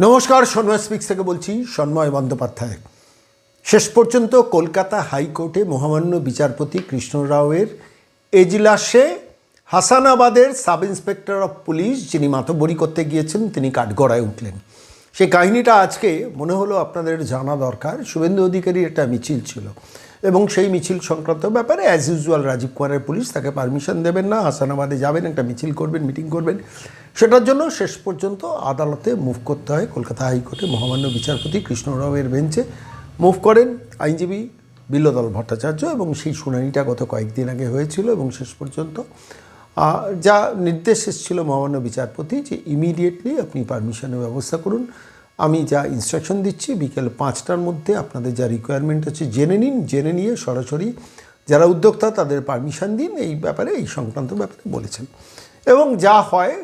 নমস্কার, সন্ময় স্পিক্স থেকে বলছি সন্ময় বন্দ্যোপাধ্যায়। শেষ পর্যন্ত কলকাতা হাইকোর্টে মহামান্য বিচারপতি কৃষ্ণ রাওয়ের এজলাসে হাসানাবাদের সাব ইন্সপেক্টর অফ পুলিশ, যিনি মাতব্বরি করতে গিয়েছেন, তিনি কাঠগড়ায় উঠলেন। সেই কাহিনীটা আজকে মনে হলো আপনাদের জানা দরকার। শুভেন্দু অধিকারীর একটা মিছিল ছিল। এবং সেই মিছিল সংক্রান্ত ব্যাপারে অ্যাজ ইউজুয়াল রাজীব কুমারের পুলিশ তাকে পারমিশন দেবেন না। হাসানাবাদে যাবেন, একটা মিছিল করবেন মিটিং করবেন। সেটার জন্য শেষ পর্যন্ত আদালতে মুভ করতে হয়। কলকাতা হাইকোর্টে মহামান্য বিচারপতি কৃষ্ণ রাওয়ের বেঞ্চে মুভ করেন। আইনজীবী বিল্লদল ভট্টাচার্য এবং সেই শুনানিটা গত কয়েকদিন আগে হয়েছিল এবং শেষ পর্যন্ত যা নির্দেশ এসেছিল মহামান্য বিচারপতি যে ইমিডিয়েটলি আপনি পারমিশনের ব্যবস্থা করুন। আমি যা ইনস্ট্রাকশন দিচ্ছি বিকেল পাঁচটার মধ্যে আপনাদের যা রিকোয়ারমেন্ট আছে জেনে নিন, জেনে নিয়ে সরাসরি যারা উদ্যোক্তা তাদের পারমিশন দিন এই ব্যাপারে, এই সংক্রান্ত ব্যাপারে বলেছেন। এবং যা হয়,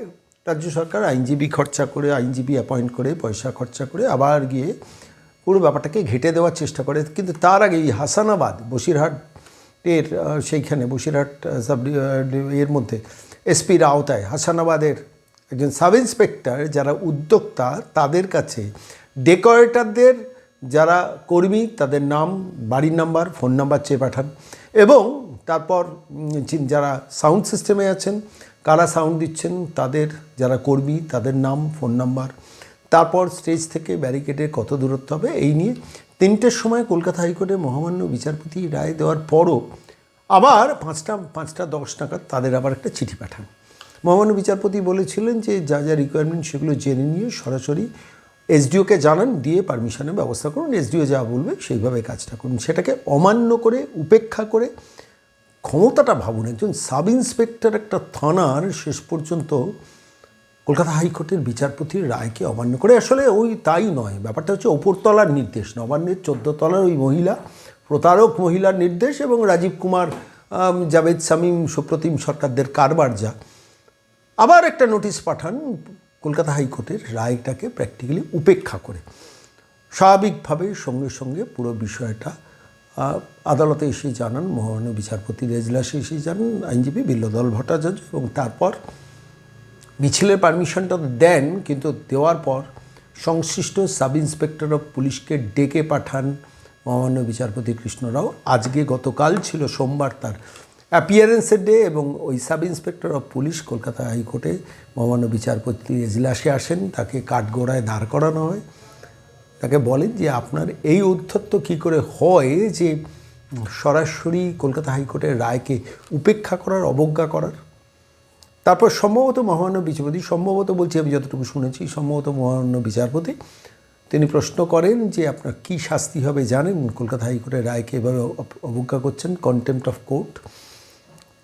রাজ্য সরকার আইনজীবী খরচা করে, আইনজীবী অ্যাপয়েন্ট করে, পয়সা খরচা করে আবার গিয়ে পুরো ব্যাপারটাকে ঘেটে দেওয়ার চেষ্টা করে। কিন্তু তার আগে এই হাসানাবাদ বসিরহাটের সেইখানে, বসিরহাট সাব এর মধ্যে এসপির আওতায় হাসানাবাদের একজন সাব ইন্সপেক্টর যারা উদ্যোক্তা, তাদের কাছে ডেকোরেটারদের যারা কর্মী, তাদের নাম, বাড়ির নাম্বার, ফোন নাম্বার চেয়ে পাঠান এবং তারপর যারা সাউন্ড সিস্টেমে আছেন, কারা সাউন্ড দিচ্ছেন, তাদের যারা কর্মী, তাদের নাম, ফোন নাম্বার, তারপর স্টেজ থেকে ব্যারিকেডের কত দূরত্ব হবে, এই নিয়ে তিনটের সময় কলকাতা হাইকোর্টে মহামান্য বিচারপতি রায় দেওয়ার পরও আবার পাঁচটা পাঁচটা দশ নাগাদ তাদের আবার একটা চিঠি পাঠান। মহামান্য বিচারপতি বলেছিলেন যে যা যা রিকোয়ারমেন্ট সেগুলো জেনে নিয়ে সরাসরি এসডিওকে জানান, দিয়ে পারমিশনের ব্যবস্থা করুন, এসডিও যা বলবে সেইভাবে কাজটা করুন। সেটাকে অমান্য করে, উপেক্ষা করে ক্ষমতাটা ভাবুন। একজন সাব ইন্সপেক্টর একটা থানার শেষ পর্যন্ত কলকাতা হাইকোর্টের বিচারপতির রায়কে অমান্য করে। আসলে ওই তাই নয়। ব্যাপারটা হচ্ছে ওপরতলার নির্দেশ। নবান্নের চোদ্দ তলার ওই মহিলা, প্রতারক মহিলার নির্দেশ এবং রাজীব কুমার জাভেদ শামীম, সুপ্রতিম সরকারদের কারবার যা। আবার একটা নোটিশ পাঠান কলকাতা হাইকোর্টের রায়টাকে প্র্যাকটিক্যালি উপেক্ষা করে। স্বাভাবিকভাবে সঙ্গে সঙ্গে পুরো বিষয়টা আদালতে এসে জানান, মহামান্য বিচারপতি রেজলাসে এসে জানান, আইনজীবী বিল্লদল ভট্টাচার্য এবং তারপর মিছিলের পারমিশনটা দেন, কিন্তু দেওয়ার পর সংশ্লিষ্ট সাব ইন্সপেক্টর অফ পুলিশকে ডেকে পাঠান মহামান্য বিচারপতি কৃষ্ণ রাও আজকে গতকাল ছিল সোমবার তার অ্যাপিয়ারেন্সের ডে এবং ওই sub inspector of police Kolkata হাইকোর্টে মহামান্য বিচারপতি এজলাসে আসেন, তাকে কাঠগোড়ায় দাঁড় করানো হয়। তাকে বলেন যে আপনার এই উদ্ধত্ত কী করে হয় যে সরাসরি কলকাতা হাইকোর্টের রায়কে উপেক্ষা করার, অবজ্ঞা করার? তারপর সম্ভবত মহামান্য বিচারপতি, সম্ভবত বলছি আমি যতটুকু শুনেছি, সম্ভবত মহামান্য বিচারপতি, তিনি প্রশ্ন করেন যে আপনার কী শাস্তি হবে জানেন? কলকাতা হাইকোর্টের রায়কে এভাবে অবজ্ঞা করছেন কন্টেম্পট অফ কোর্ট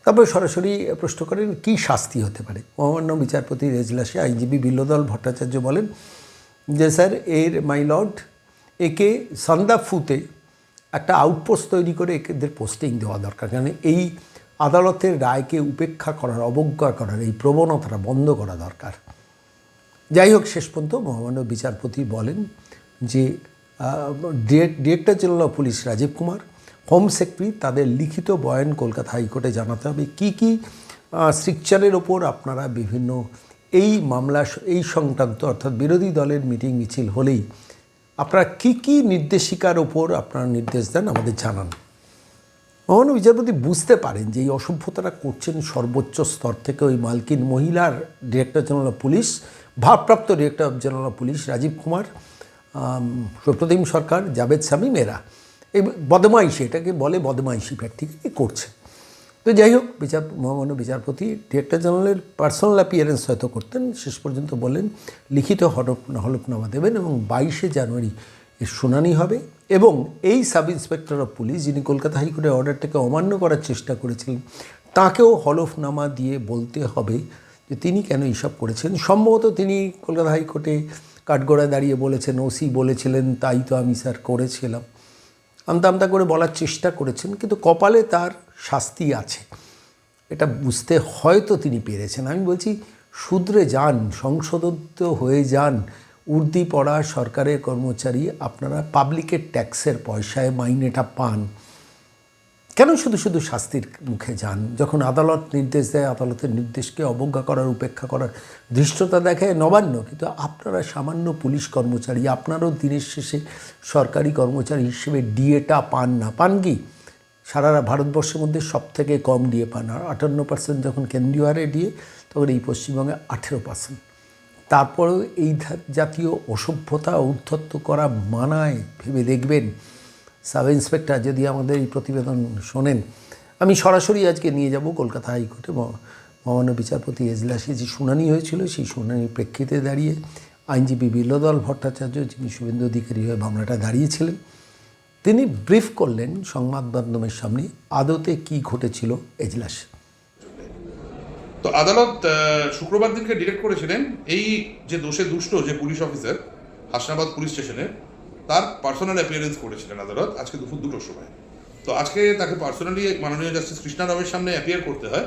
তারপর সরাসরি প্রশ্ন করেন, কী শাস্তি হতে পারে? মহামান্য বিচারপতি রেজলাসে আইনজীবী বিল্লদল ভট্টাচার্য বলেন যে, স্যার, এর, মাই লর্ড, একে সান্দাফুতে একটা আউটপোস্ট তৈরি করে এদের পোস্টিং দেওয়া দরকার। কারণ এই আদালতের রায়কে উপেক্ষা করার, অবজ্ঞা করার, এই প্রবণতাটা বন্ধ করা দরকার। যাই হোক, শেষ পর্যন্ত মহামান্য বিচারপতি বলেন যে director general of police Rajeev Kumar home secretary তাদের লিখিত বয়ান কলকাতা হাইকোর্টে জানাতে হবে। কি কি স্ট্রিকচারের ওপর আপনারা বিভিন্ন এই মামলা, এই সংক্রান্ত অর্থাৎ বিরোধী দলের মিটিং মিছিল হলেই আপনারা কি কি নির্দেশিকার ওপর আপনারা নির্দেশ দেন আমাদের জানান। মহামান্য বিচারপতি বুঝতে পারেন যে এই অসভ্যতাটা করছেন সর্বোচ্চ স্তর থেকে ওই মালকিন মহিলার ডিরেক্টর জেনারেল পুলিশ, ভারপ্রাপ্ত director general police Rajeev Kumar Supratim Sarkar, Javed Shamim, এরা। এই বদমাইশি, এটাকে বলে বদমাইশি প্র্যাকটিক্যালি করছে? তো যাই হোক, বিচার, মহামান্য বিচারপতি ডিরেক্টর জেনারেলের পার্সোনাল অ্যাপিয়ারেন্স হয়তো করতেন, শেষ পর্যন্ত বলেন, লিখিত হলফ হলফনামা দেবেন এবং বাইশে জানুয়ারি এর শুনানি হবে এবং এই সাব ইন্সপেক্টর অফ পুলিশ যিনি কলকাতা হাইকোর্টের অর্ডারটাকে অমান্য করার চেষ্টা করেছিলেন, তাকেও হলফনামা দিয়ে বলতে হবে যে তিনি কেন এইসব করেছেন। সম্ভবত তিনি কলকাতা হাইকোর্টে কাঠগড়ায় দাঁড়িয়ে বলেছেন, ওসি বলেছিলেন, তাই তো আমি স্যার করেছিলাম। আমতা আমতা করে বলার চেষ্টা করেছেন, কিন্তু কপালে তার শাস্তি আছে। এটা বুঝতে হয়তো তিনি পেরেছেন। আমি বলছি শুধরে যান, সংশোধিত হয়ে যান। উর্দি পড়া সরকারের কর্মচারী, আপনারা পাবলিকের ট্যাক্সের পয়সায় মাইনেটা পান। কেন শুধু শুধু শাস্তির মুখে যান? যখন আদালত নির্দেশ দেয়, আদালতের নির্দেশকে অবজ্ঞা করার, উপেক্ষা করার ধৃষ্টতা দেখায় নবান্ন। কিন্তু আপনারা সামান্য পুলিশ কর্মচারী, আপনারও দিনের শেষে সরকারি কর্মচারী হিসেবে ডিএটা পান না। পান কি? সারা ভারতবর্ষের মধ্যে সব থেকে কম ডিএ পান। আর আটান্ন পার্সেন্ট যখন কেন্দ্রীয় হারে ডিএ, তখন এই পশ্চিমবঙ্গে আঠেরো পার্সেন্ট তারপরেও এই জাতীয় অসভ্যতা উদ্ধত্ত করা মানায়, ভেবে দেখবেন। সাব ইন্সপেক্টর, যদি আমাদের এই প্রতিবেদন শোনেন, আমি সরাসরি আজকে নিয়ে যাব কলকাতা হাইকোর্টে। মহামান্য বিচারপতি এজলাসে যে শুনানি হয়েছিল, সেই শুনানির প্রেক্ষিতে দাঁড়িয়ে আইনজীবী বিল্লদল ভট্টাচার্য, যিনি শুভেন্দু অধিকারী হয়ে মামলাটা দাঁড়িয়েছিলেন, তিনি ব্রিফ করলেন সংবাদ মাধ্যমের সামনে আদতে কি ঘটেছিল এজলাস। তো আদালত শুক্রবার দিনকে ডিরেক্ট করেছিলেন এই যে দোষে দুষ্ট যে পুলিশ অফিসার, হাসনাবাদ পুলিশ স্টেশনে তার পার্সোনাল অ্যাপিয়ারেন্স করেছিলেন আদালত আজকে দুপুর দুটোর সময়। তো আজকে তাকে পার্সোনালি মাননীয় জাস্টিস কৃষ্ণা রামের সামনে অ্যাপিয়ার করতে হয়।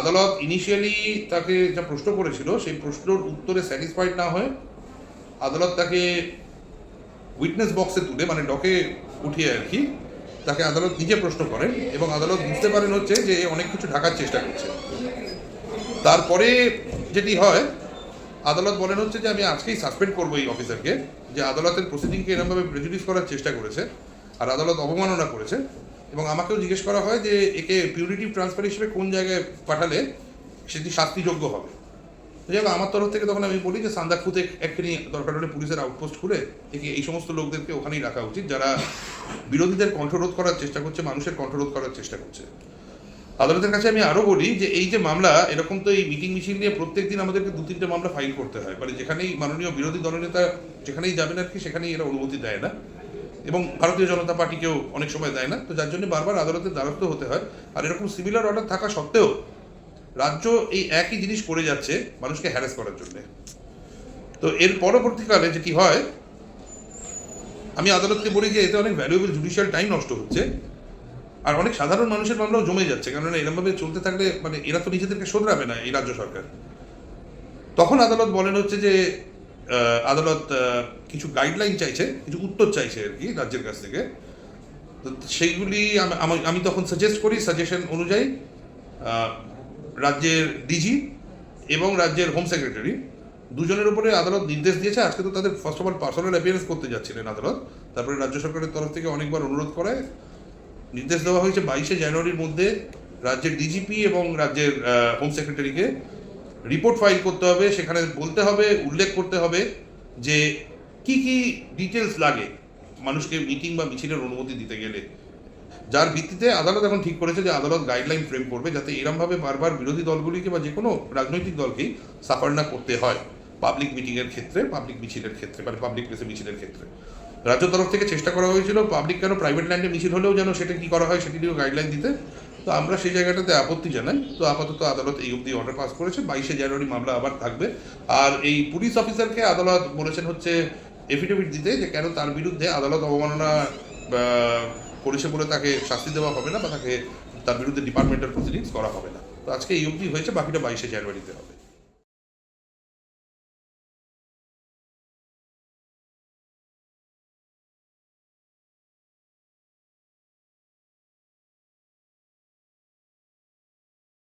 আদালত ইনিশিয়ালি তাকে যা প্রশ্ন করেছিল, সেই প্রশ্নের উত্তরে স্যাটিসফাইড না হয়ে আদালত তাকে উইটনেস বক্সে তুলে মানে ডকে উঠিয়ে আর কি, তাকে আদালত নিজে প্রশ্ন করেন এবং আদালত বুঝতে পারেন হচ্ছে যে অনেক কিছু ঢাকার চেষ্টা করছে। তারপরে যেটি হয় আদালত বলেন হচ্ছে যে আমি আজকেই সাসপেন্ড করব এই অফিসারকে যে আদালতের প্রসিডিংকে এরকমভাবে প্রেজুডিস করার চেষ্টা করেছে আর আদালত অবমাননা করেছে। এবং আমাকেও জিজ্ঞেস করা হয় যে একে পিউরিটিভ ট্রান্সফার হিসেবে কোন জায়গায় পাঠালে সেটি শাস্তিযোগ্য হবে? যাই হোক, আমার তরফ থেকে তখন আমি বলি যে সান্দাকফুতে একখানি দরকার হলে পুলিশের আউটপোস্ট খুলে একে এই সমস্ত লোকদেরকে ওখানেই রাখা উচিত যারা বিরোধীদের কণ্ঠরোধ করার চেষ্টা করছে মানুষের কণ্ঠরোধ করার চেষ্টা করছে। আদালতের কাছে আমি আরও বলি যে এই যে মামলা, এরকম তো এই মিটিং মিছিল নিয়ে প্রত্যেক দিন আমাদেরকে দু তিনটে মামলা ফাইল করতে হয়। মানে যেখানেই মাননীয় বিরোধী দলনেতা যেখানেই যাবেন আর কি, সেখানেই এরা অনুমতি দেয় না। এবং ভারতীয় জনতা পার্টিকেও অনেক সময় দেয় না। তো যার জন্য বারবার আদালতের দ্বারস্থ হতে হয়। আর এরকম সিমিলার অর্ডার থাকা সত্ত্বেও রাজ্য এই একই জিনিস করে যাচ্ছে মানুষকে হ্যারাস করার জন্য। তো এর পরবর্তীকালে যেটি হয়, আমি আদালতকে বলি যে এতে অনেক ভ্যালুয়েবল জুডিশিয়াল টাইম নষ্ট হচ্ছে। আর অনেক সাধারণ মানুষের মামলাও জমে যাচ্ছে কারণ এরমভাবে চলতে থাকলে মানে এরা তো নিজেদেরকে শোধরাবে না এই রাজ্য সরকার। তখন আদালত বলেন হচ্ছে যে আদালত কিছু গাইডলাইন চাইছে, কিছু উত্তর চাইছে আর কি রাজ্যের কাছ থেকে। তো সেইগুলি আমি- তখন সাজেস্ট করি সাজেশন অনুযায়ী রাজ্যের ডিজি এবং রাজ্যের হোম সেক্রেটারি দুজনের উপরে আদালত নির্দেশ দিয়েছে। আজকে তো তাদের first of all personal appearance করতে যাচ্ছিলেন আদালত। তারপরে রাজ্য সরকারের তরফ থেকে অনেকবার অনুরোধ করায়। নির্দেশ দেওয়া হয়েছে বাইশে জানুয়ারির মধ্যে রাজ্যের ডিজিপি এবং রাজ্যের হোম সেক্রেটারিকে রিপোর্ট ফাইল করতে হবে। সেখানে বলতে হবে, উল্লেখ করতে হবে যে কি কি ডিটেলস লাগে মানুষকে মিটিং বা মিছিলের অনুমতি দিতে গেলে। যার ভিত্তিতে আদালত এখন ঠিক করেছে যে আদালত গাইডলাইন ফ্রেম করবে যাতে এরমভাবে বারবার বিরোধী দলগুলিকে বা যে কোনো রাজনৈতিক দলকেই সাফার না করতে হয়। পাবলিক মিটিংয়ের ক্ষেত্রে, পাবলিক মিছিলের ক্ষেত্রে মানে পাবলিক প্লেসে মিছিলের ক্ষেত্রে। রাজ্য তরফ থেকে চেষ্টা করা হয়েছিল পাবলিক কেন প্রাইভেট ল্যান্ডে মিছিল হলেও যেন সেটা কি করা হয় সেটি নিয়েও গাইডলাইন দিতে। তো আমরা সেই জায়গাটাতে আপত্তি জানাই। তো আপাতত আদালত এই অবধি অর্ডার পাস করেছে। বাইশে জানুয়ারি মামলা আবার থাকবে। আর এই পুলিশ অফিসারকে আদালত বলেছেন হচ্ছে এফিডেভিট দিতে যে কেন তার বিরুদ্ধে আদালত অবমাননা করেছে বলে তাকে শাস্তি দেওয়া হবে না বা তাকে, তার বিরুদ্ধে ডিপার্টমেন্টাল প্রসিডিংস করা হবে না। তো আজকে এই অবধি হয়েছে, বাকিটা বাইশে জানুয়ারিতে হবে।